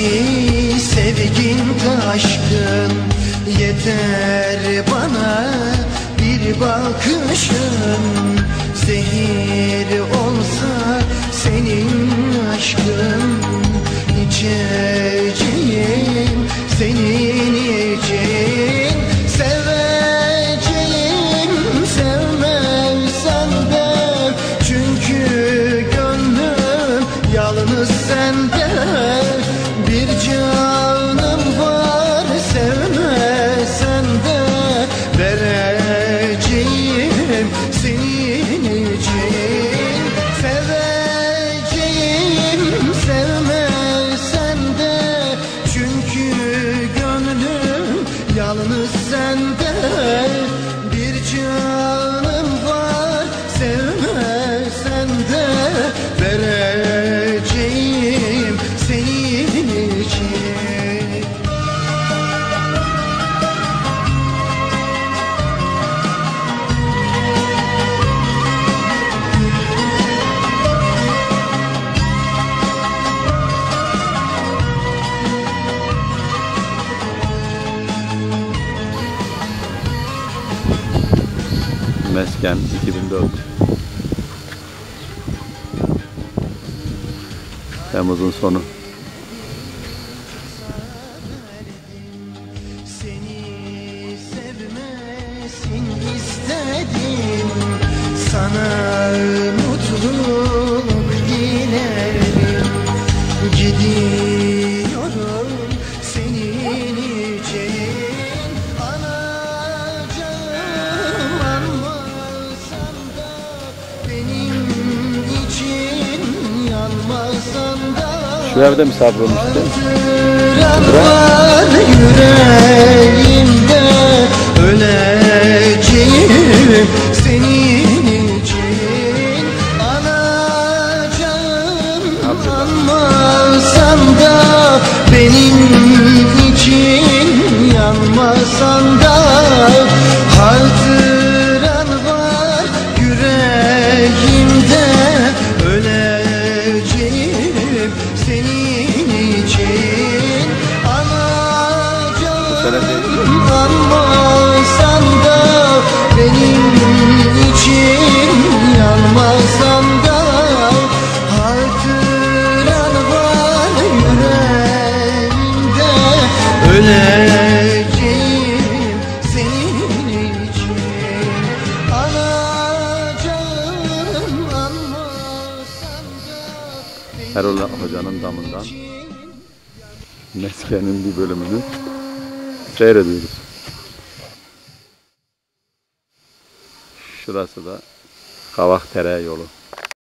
Seni sevgin taşkın Yeter bana bir bakışın. Zehir olsa yalnız sende Bir canım Mesken 2004 Temmuz'un sonu. Sana Şu evde misafir olmuştu. Yüreğimde Öleceğim senin için Anacığım anmasan da Benim sene değil. Anacığım anmasan da Benim için yanmasan da Hatıran var yüreğimde. Öleceğim senin için. Anacığım anmasan da Erol Hoca'nın damından Mesken'in bir bölümünü seyrediyoruz. Şurası da Kavak Tere yolu.